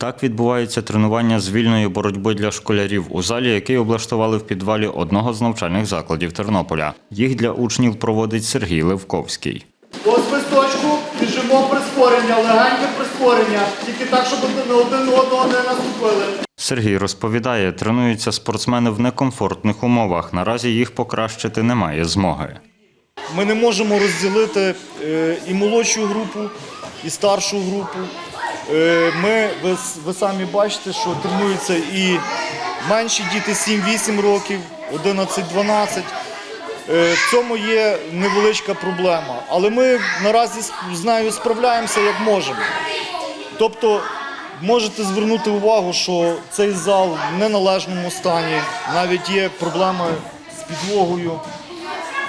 Так відбувається тренування з вільної боротьби для школярів у залі, який облаштували в підвалі одного з навчальних закладів Тернополя. Їх для учнів проводить Сергій Левковський. По свисточку біжимо прискорення, легеньке прискорення. Тільки так, щоб один один одного не наступили. Сергій розповідає, тренуються спортсмени в некомфортних умовах. Наразі їх покращити немає змоги. Ми не можемо розділити е, і молодшу групу, і старшу групу. Е, Ми, ви, ви самі бачите, що тренуються і менші діти 7-8 років, 11-12. Е, В цьому є невеличка проблема. Але ми наразі з- з нею справляємося як можемо. Тобто можете звернути увагу, що цей зал в неналежному стані, навіть є проблеми з підлогою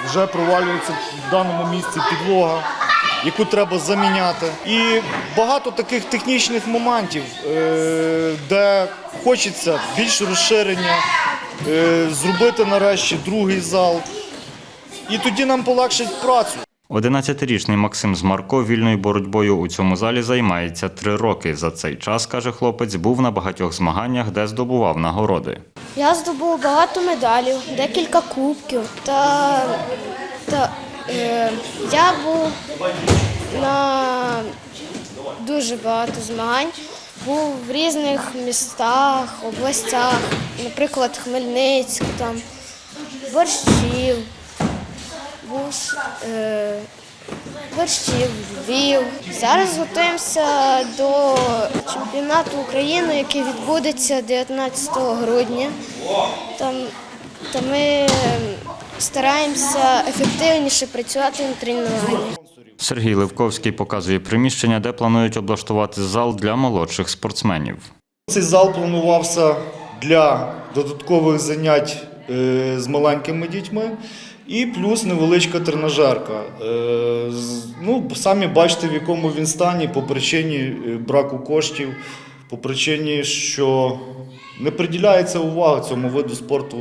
вже провалюється в даному місці підлога, яку треба заміняти. І багато таких технічних моментів, е, де хочеться більш розширення, е, зробити нарешті другий зал. І тоді нам полегшить працю. 11-річний Максим Змарко вільною боротьбою у цьому залі займається три роки. За цей час, каже хлопець, був на багатьох змаганнях, де здобував нагороди. Я здобув багато медалів, декілька кубків. Та, та я був на дуже багато змагань. Був в різних містах, областях, наприклад, Хмельницьк, там, Борщів, був е, Борщів, Львів. Зараз готуємося до чемпіонату України, який відбудеться 19 грудня. Там, та ми стараємося ефективніше працювати на тренуванні. Сергій Левковський показує приміщення, де планують облаштувати зал для молодших спортсменів. Цей зал планувався для додаткових занять е, з маленькими дітьми і плюс невеличка тренажерка. Е, Ну, самі бачите, в якому він стані по причині е, браку коштів, по причині, що не приділяється увага цьому виду спорту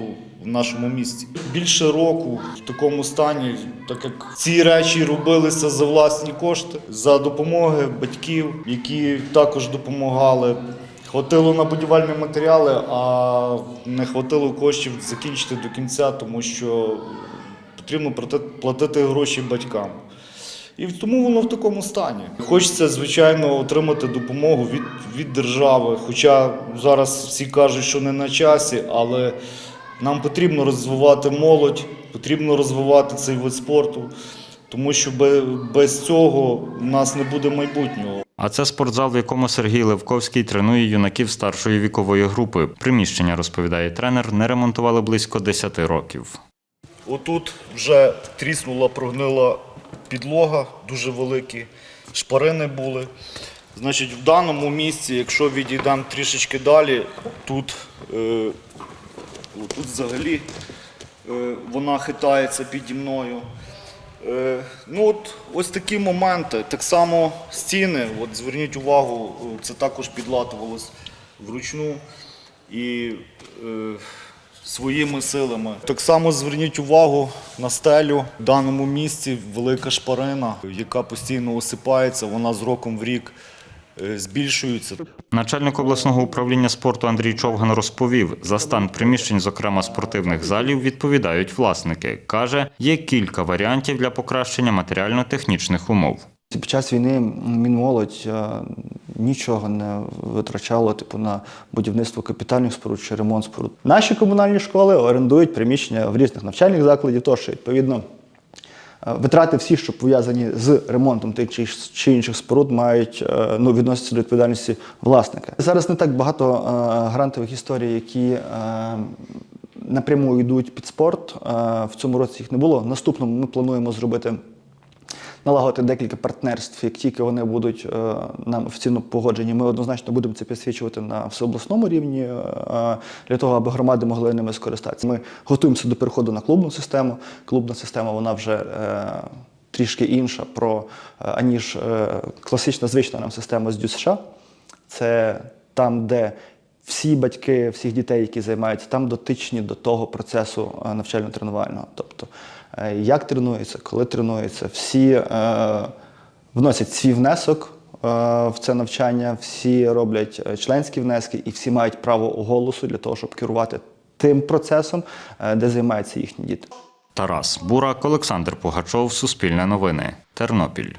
нашому місті. Більше року в такому стані, так як ці речі робилися за власні кошти, за допомоги батьків, які також допомагали. Хватило на будівельні матеріали, а не хватило коштів закінчити до кінця, тому що потрібно платити гроші батькам. І тому воно в такому стані. Хочеться, звичайно, отримати допомогу від, від держави. Хоча зараз всі кажуть, що не на часі, але нам потрібно розвивати молодь, потрібно розвивати цей вид спорту, тому що без цього в нас не буде майбутнього. А це спортзал, в якому Сергій Левковський тренує юнаків старшої вікової групи. Приміщення, розповідає тренер, не ремонтували близько 10 років. Отут вже тріснула, прогнила підлога, дуже великі шпарини були. Значить, в даному місці, якщо відійдемо трішечки далі, тут, е, тут взагалі е, вона хитається піді мною. Е, ну от, ось такі моменти. Так само стіни, от зверніть увагу, е, це також підлатувалось вручну і е, своїми силами. Так само зверніть увагу на стелю. В даному місці велика шпарина, яка постійно осипається, вона з роком в рік е, збільшується. Начальник обласного управління спорту Андрій Човган розповів, за стан приміщень, зокрема спортивних залів, відповідають власники. Каже, є кілька варіантів для покращення матеріально-технічних умов. Під час війни Мінмолодь е, нічого не витрачало типу, на будівництво капітальних споруд чи ремонт споруд. Наші комунальні школи орендують приміщення в різних навчальних закладів, тож відповідно. Е, Витрати всі, що пов'язані з ремонтом тих чи, інших споруд, мають е, ну, відноситися до відповідальності власника. Зараз не так багато е, грантових історій, які напряму йдуть під спорт. В цьому році їх не було. Наступному ми плануємо зробити налагодити декілька партнерств. Як тільки вони будуть е, нам офіційно погоджені, ми однозначно будемо це підсвічувати на всеобласному рівні е, для того, аби громади могли ними скористатися. Ми готуємося до переходу на клубну систему. Клубна система вона вже е, трішки інша про аніж класична звична нам система з США. Це там, де всі батьки всіх дітей, які займаються, там дотичні до того процесу навчально-тренувального. Тобто, як тренуються, коли тренуються, всі е, вносять свій внесок в це навчання, всі роблять е, членські внески і всі мають право голосу для того, щоб керувати тим процесом, е, де займаються їхні діти. Тарас Бурак, Олександр Пугачов, Суспільне новини, Тернопіль.